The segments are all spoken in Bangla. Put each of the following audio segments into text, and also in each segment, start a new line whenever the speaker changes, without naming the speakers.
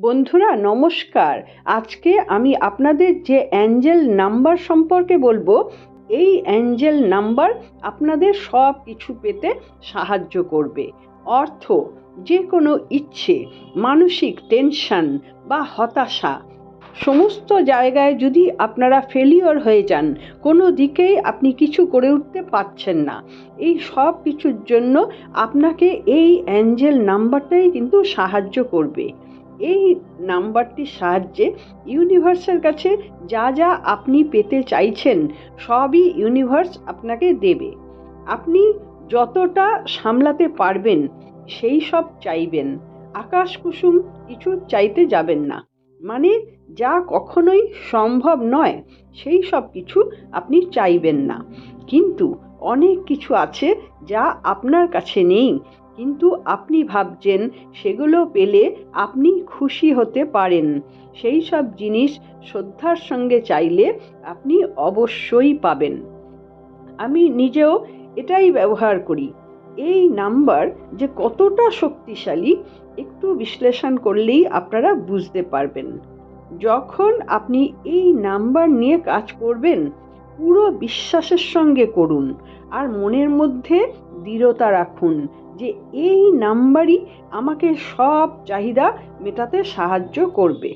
বন্ধুরা, নমস্কার। আজকে আমি আপনাদের যে অ্যাঞ্জেল নাম্বার সম্পর্কে বলব, এই অ্যাঞ্জেল নাম্বার আপনাদের সব কিছু পেতে সাহায্য করবে। অর্থ, যে কোনো ইচ্ছে, মানসিক টেনশন বা হতাশা, সমস্ত জায়গায় যদি আপনারা ফেলিওর হয়ে যান, কোনো দিকেই আপনি কিছু করে উঠতে পারছেন না। এই সব কিছুর জন্য আপনাকে এই অ্যাঞ্জেল নাম্বারটাই কিন্তু সাহায্য করবে। এই নাম্বারটির সাহায্যে ইউনিভার্সের কাছে যা যা আপনি পেতে চাইছেন, সবই ইউনিভার্স আপনাকে দেবে। আপনি যতটা সামলাতে পারবেন, সেই সব চাইবেন। আকাশ কুসুম কিছু চাইতে যাবেন না। মানে যা কখনোই সম্ভব নয়, সেই সব কিছু আপনি চাইবেন না। কিন্তু অনেক কিছু আছে যা আপনার কাছে নেই কিন্তু আপনি ভাবছেন সেগুলো পেলে আপনি খুশি হতে পারেন। সেই সব জিনিস শ্রদ্ধার সঙ্গে চাইলে আপনি অবশ্যই পাবেন। আমি নিজেও এটাই ব্যবহার করি। এই নাম্বার যে কতটা শক্তিশালী, একটু বিশ্লেষণ করলেই আপনারা বুঝতে পারবেন। যখন আপনি এই নাম্বার নিয়ে কাজ করবেন পুরো বিশ্বাসের সঙ্গে করুন আর মনের মধ্যে দৃঢ়তা রাখুন যে এই নাম্বারই আমাকে সব চাহিদা মেটাতে সাহায্য করবে।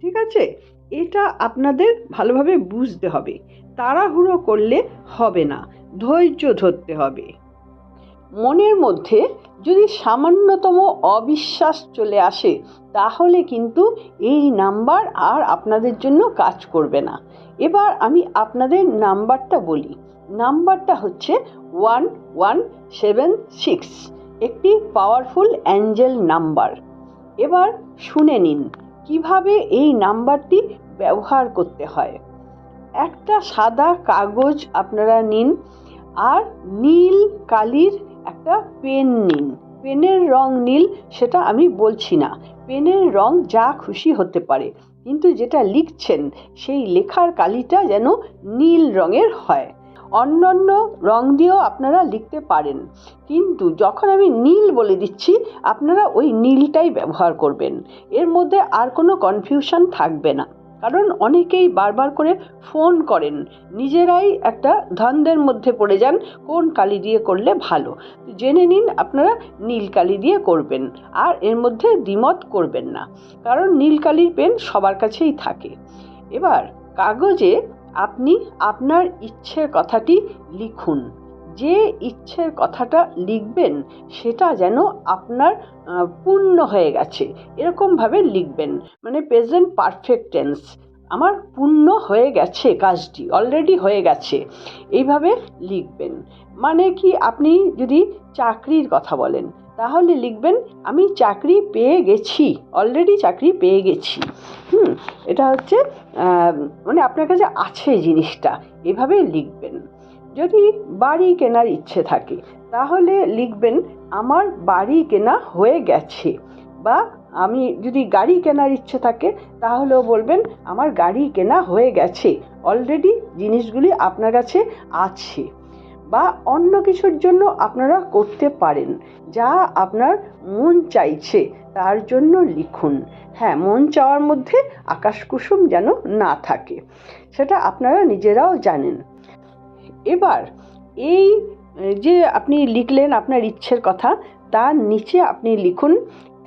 ঠিক আছে? এটা আপনাদের ভালোভাবে বুঝতে হবে। তাড়াহুড়ো করলে হবে না। ধৈর্য ধরতে হবে। মনের মধ্যে যদি সামান্যতম অবিশ্বাস চলে আসে, তাহলে কিন্তু এই নাম্বার আর আপনাদের জন্য কাজ করবে না। এবার আমি আপনাদের নাম্বারটা বলি। নাম্বারটা হচ্ছে ওয়ান ওয়ান সেভেন সিক্স। একটি পাওয়ারফুল অ্যাঞ্জেল নাম্বার। এবার শুনে নিন, কীভাবে এই নাম্বারটি ব্যবহার করতে হয়? একটা সাদা কাগজ আপনারা নিন, আর নীল কালির একটা পেন নিন। পেনের রং নীল, সেটা আমি বলছি না। পেনের রং যা খুশি হতে পারে, কিন্তু যেটা লিখছেন, সেই লেখার কালিটা যেন নীল রঙের হয়। অন্যান্য রং দিয়েও আপনারা লিখতে পারেন, কিন্তু যখন আমি নীল বলে দিচ্ছি, আপনারা ওই নীলটাই ব্যবহার করবেন। এর মধ্যে আর কোনো কনফিউশন থাকবে না। কারণ অনেকেই বারবার করে ফোন করেন। নিজেরাই একটা ধান্দের মধ্যে পড়ে যান, কোন কালি দিয়ে করলে ভালো। জেনে নিন আপনারা নীল কালি দিয়ে করবেন, আর এর মধ্যে দ্বিমত করবেন না, কারণ নীল কালির পেন সবার কাছেই থাকে। এবার কাগজে আপনি আপনার ইচ্ছের কথাটি লিখুন। যে ইচ্ছের কথাটা লিখবেন, সেটা যেন আপনার পূর্ণ হয়ে গেছে। এরকমভাবে লিখবেন। মানে প্রেজেন্ট পারফেক্ট টেন্স আমার পূর্ণ হয়ে গেছে কাজটি অলরেডি হয়ে গেছে। এইভাবে লিখবেন। মানে কি আপনি যদি চাকরির কথা বলেন, তাহলে লিখবেন, আমি চাকরি পেয়ে গেছি অলরেডি চাকরি পেয়ে গেছি। হুম, এটা হচ্ছে মানে আপনার কাছে আছে জিনিসটা। এভাবে লিখবেন। যদি বাড়ি কেনার ইচ্ছে থাকে, তাহলে লিখবেন, আমার বাড়ি কেনা হয়ে গেছে। বা, আমি যদি গাড়ি কেনার ইচ্ছে থাকে, তাহলেও বলবেন, আমার গাড়ি কেনা হয়ে গেছে। অলরেডি জিনিসগুলি আপনার কাছে আছে। বা, অন্য কিছুর জন্য আপনারা করতে পারেন, যা আপনার মন চাইছে, তার জন্য লিখুন। হ্যাঁ মন চাওয়ার মধ্যে আকাশ কুসুম যেন না থাকে, সেটা আপনারা নিজেরাও জানেন। এবার এই যে আপনি লিখলেন আপনার ইচ্ছের কথা, তার নিচে আপনি লিখুন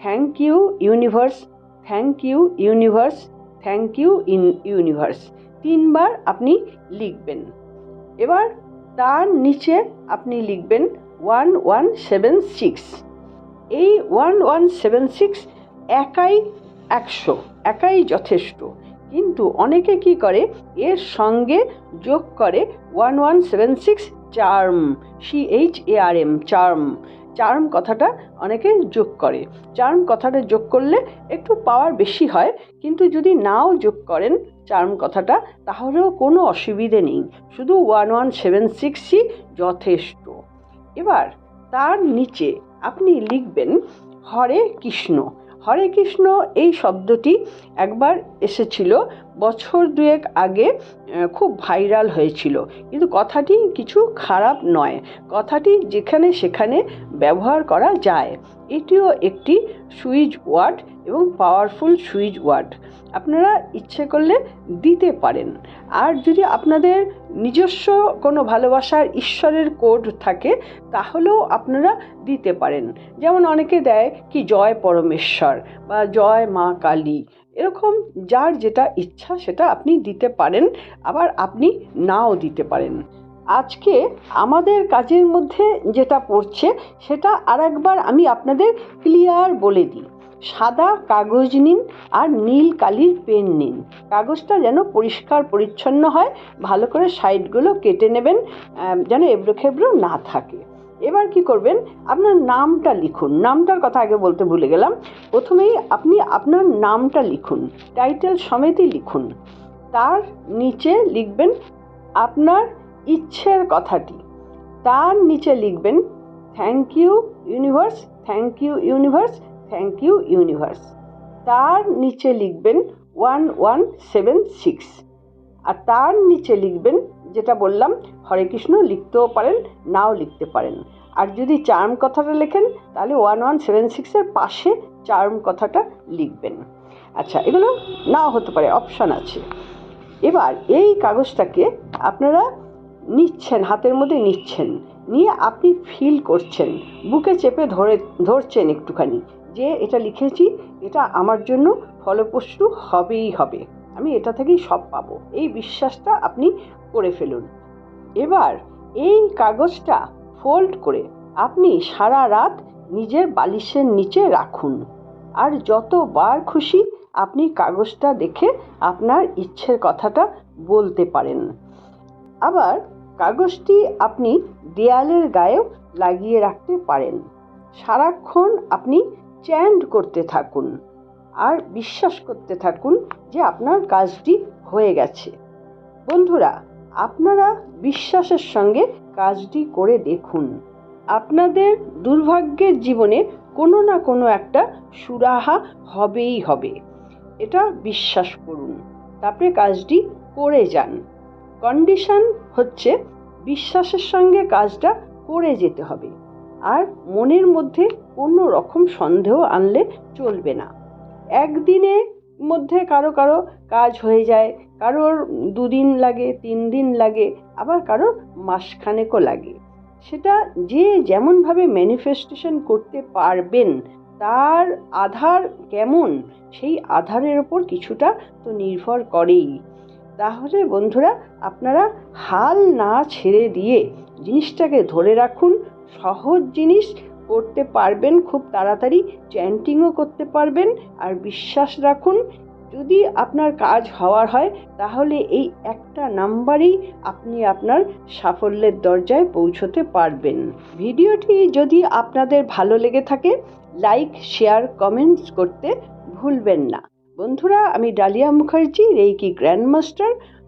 thank you universe thank you universe thank you in universe তিনবার আপনি লিখবেন। এবার তার নিচে আপনি লিখবেন ওয়ান ওয়ান সেভেন সিক্স এই ওয়ান ওয়ান সেভেন সিক্স একাই একশো, একাই যথেষ্ট। কিন্তু অনেকে কি করে? এর সঙ্গে যোগ করে one one seven six charm C H A R M charm charm কথাটা অনেকে যোগ করে। চার্ম কথাটা যোগ করলে একটু পাওয়ার বেশি হয়, কিন্তু যদি নাও যোগ করেন চার্ম কথাটা, তাহলেও কোনো অসুবিধে নেই। শুধু ওয়ান ওয়ান সেভেন সিক্সই যথেষ্ট। এবার তার নিচে আপনি লিখবেন হরে কৃষ্ণ। হরে কৃষ্ণ এই শব্দটি একবার এসেছিল বছর দুয়েক আগে খুব ভাইরাল হয়েছিল। কিন্তু কথাটি কিছু খারাপ নয়। কথাটি যেখানে সেখানে ব্যবহার করা যায়। এটিও একটি সুইচ ওয়ার্ড এবং পাওয়ারফুল সুইচ ওয়ার্ড। আপনারা ইচ্ছে করলে দিতে পারেন। আর যদি আপনাদের নিজস্ব কোনো ভালোবাসার ঈশ্বরের কোড থাকে, তাহলেও আপনারা দিতে পারেন। যেমন অনেকে দেয় কি, জয় পরমেশ্বর বা জয় মা কালী এরকম যার যেটা ইচ্ছা সেটা আপনি দিতে পারেন, আবার আপনি নাও দিতে পারেন। আজকে আমাদের কাজের মধ্যে যেটা পড়ছে সেটা আরেকবার আমি আপনাদের ক্লিয়ার বলে দিই। সাদা কাগজ নিন আর নীল কালির পেন নিন। কাগজটা যেন পরিষ্কার পরিচ্ছন্ন হয়, ভালো করে সাইডগুলো কেটে নেবেন যেন এবড়ো খেবড়ো না থাকে। এবার কি করবেন? আপনার নামটা লিখুন। নামটার কথা আগে বলতে ভুলে গেলাম। প্রথমেই আপনি আপনার নামটা লিখুন। টাইটেল সমেতই লিখুন। তার নিচে লিখবেন আপনার ইচ্ছের কথাটি। তার নিচে লিখবেন thank you universe thank you universe thank you universe তার নিচে লিখবেন ওয়ান ওয়ান সেভেন সিক্স আর তার নিচে লিখবেন যেটা বললাম, হরে কৃষ্ণ লিখতেও পারেন, নাও লিখতে পারেন। আর যদি চার্ম কথাটা লেখেন, তাহলে ওয়ান ওয়ান সেভেন সিক্সের পাশে চার্ম কথাটা লিখবেন। আচ্ছা এগুলো নাও হতে পারে, অপশান আছে। এবার এই কাগজটাকে আপনারা নিচ্ছেন, হাতের মধ্যে নিচ্ছেন, নিয়ে আপনি ফিল করছেন, বুকে চেপে ধরে, ধরছেন একটুখানি, যে এটা লিখেছি, এটা আমার জন্য ফলপ্রসূ হবেই হবে। আমি এটা থেকেই সব পাবো। এই বিশ্বাসটা আপনি করে ফেলুন। এবার এই কাগজটা ফোল্ড করে আপনি সারা রাত নিজের বালিশের নিচে রাখুন। আর যতবার খুশি আপনি কাগজটা দেখে আপনার ইচ্ছের কথাটা বলতে পারেন। আবার কাগজটি আপনি দেয়ালের গায়েও লাগিয়ে রাখতে পারেন। সারাক্ষণ আপনি চ্যান্ড করতে থাকুন। আর বিশ্বাস করতে থাকুন যে আপনার কাজটি হয়ে গেছে। বন্ধুরা, আপনারা বিশ্বাসের সঙ্গে কাজটি করে দেখুন। আপনাদের দুর্ভাগ্যের জীবনে কোনো না কোনো একটা সুরাহা হবেই হবে। এটা বিশ্বাস করুন। তারপরে কাজটি করে যান। কন্ডিশন হচ্ছে বিশ্বাসের সঙ্গে কাজটা করে যেতে হবে। আর মনের মধ্যে কোনো রকম সন্দেহ আনলে চলবে না। একদিনে মধ্যে কারও কারও কাজ হয়ে যায়, কারোর দুদিন লাগে তিন দিন লাগে, আবার কারোর মাসখানেকও লাগে। সেটা যে যেমনভাবে ম্যানিফেস্টেশন করতে পারবেন, তার আধার কেমন, সেই আধারের ওপর কিছুটা তো নির্ভর করেই। তাহলে বন্ধুরা, আপনারা হাল না ছেড়ে দিয়ে জিনিসটাকে ধরে রাখুন, সহজ জিনিস করতে পারবেন, খুব তাড়াতাড়ি চ্যান্টিংও করতে পারবেন। আর বিশ্বাস রাখুন, যদি আপনার কাজ হওয়ার হয়, তাহলে এই একটা নাম্বারেই আপনি আপনার সাফল্যের দরজায় পৌঁছতে পারবেন। ভিডিওটি যদি আপনাদের ভালো লেগে থাকে লাইক শেয়ার কমেন্টস করতে ভুলবেন না। বন্ধুরা, আমি Dalia Mukherjee reiki grand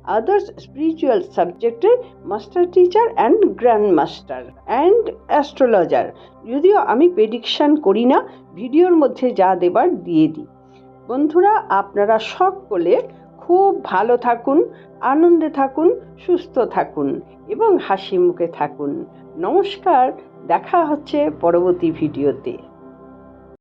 others spiritual সাবজেক্টের master teacher and grand master and astrologer যদিও আমি প্রেডিকশান করি না ভিডিওর মধ্যে যা দেবার দিয়ে দিই। বন্ধুরা, আপনারা সকলে খুব ভালো থাকুন, আনন্দে থাকুন, সুস্থ থাকুন এবং হাসি মুখে থাকুন। নমস্কার, দেখা হচ্ছে পরবর্তী ভিডিওতে